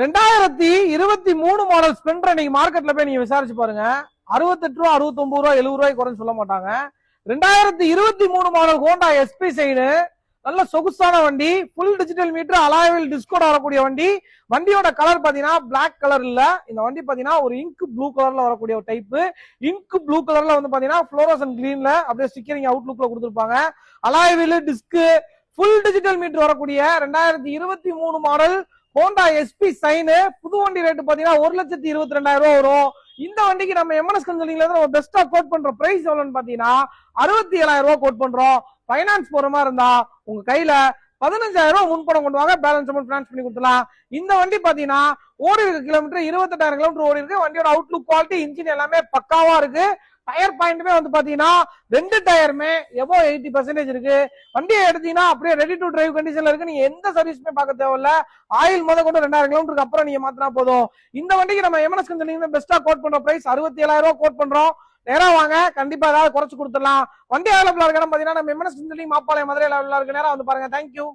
ரெண்டாயிரத்தி இருபத்தி மூணு மாடல் ஸ்பெண்டர் நீங்க மார்க்கெட்ல போய் நீங்க விசாரிச்சு பாருங்க. அறுபத்தெட்டு ரூபா அறுபத்தொன்பது ரூபா எழுபது ரூபாய் குறைஞ்சு சொல்ல மாட்டாங்க. ரெண்டாயிரத்தி இருபத்தி மூணு மாடல் ஹோண்டா எஸ்பி சைடு நல்ல சொகுசான வண்டி ஃபுல் டிஜிட்டல் மீட்டர் அலாயில் டிஸ்கோட வரக்கூடிய வண்டி. வண்டியோட கலர் பாத்தீங்கன்னா பிளாக் கலர் இல்ல. இந்த வண்டி பாத்தீங்கன்னா ஒரு இங்க் ப்ளூ கலர்ல வரக்கூடிய ஒரு டைப் இங்க் ப்ளூ கலர்ல வந்து பாத்தீங்கன்னா ஃப்ளோரசன் கிரீன்ல அப்படியே ஸ்டிக்கரிங் அவுட்லுக்ல கொடுத்துருப்பாங்க. Alloy wheel disc full digital meter வரக்கூடிய ரெண்டாயிரத்தி இருபத்தி மூணு மாடல் ஹோண்டா எஸ்பி சைனு புது வண்டி ரேட்டு பாத்தீங்கன்னா ஒரு லட்சத்தி இருபத்தி ரெண்டாயிரம் ரூபா வரும். இந்த வண்டிக்கு நம்ம எம்என்எஸ் கன்சல்டிங்ல இருந்து நம்ம பெஸ்டா கோட் பண்ற பிரைஸ் எவ்வளவுன்னு பாத்தீங்கன்னா அறுபத்தி ஏழாயிரம் ரூபா கோட் பண்றோம். ஃபைனான்ஸ் போற மாதிரி இருந்தா உங்க கையில பதினஞ்சாயிரம் ரூபாய் முன்பணம் கொண்டு வாங்க பேலன்ஸ் அமௌண்ட் ஃபினான்ஸ் பண்ணி கொடுத்துலாம் இந்த வண்டி பாத்தீங்கன்னா ஓடி இருக்க கிலோமீட்டர் இருபத்தெட்டாயிரம் கிலோமீட்டர் ஓடி இருக்கு வண்டியோட அவுட்லுக் குவாலிட்டி இன்ஜின் எல்லாமே பக்காவா இருக்கு. டயர் பாயிண்ட்டுமே வந்து பாத்தீங்கன்னா ரெண்டு டயருமே எவ்வளோ எயிட்டி பர்சன்டேஜ் இருக்கு? வண்டியை எடுத்தீங்கன்னா அப்படியே ரெடி டு டிரைவ் கண்டிஷன்ல இருக்கு. நீங்க எந்த சர்வீஸுமே பார்க்க தேவையில்ல. ஆயில் முத கொண்டு ரெண்டாயிரம் கிலோமீட்டருக்கு அப்புறம் நீங்க மாத்தினா போதும். இந்த வண்டிக்கு நம்ம எம்என்எஸ் கம்பெனி பெஸ்டா கோட் பண்ற பிரைஸ் அறுபத்தி ஏழாயிரம் ரூபாய் கோட் பண்றோம். நேரம் வாங்க கண்டிப்பா ஏதாவது குறைச்சு கொடுத்துடலாம். வண்டி அவைலபிளா இருக்கணும் பாத்தீங்கன்னா நம்ம எம்என்எஸ் கம்பெனி மாப்பாளையம் மதுரையில் அவைலபிளா இருக்கு நேரம் வந்து பாருங்க. தேங்க்யூ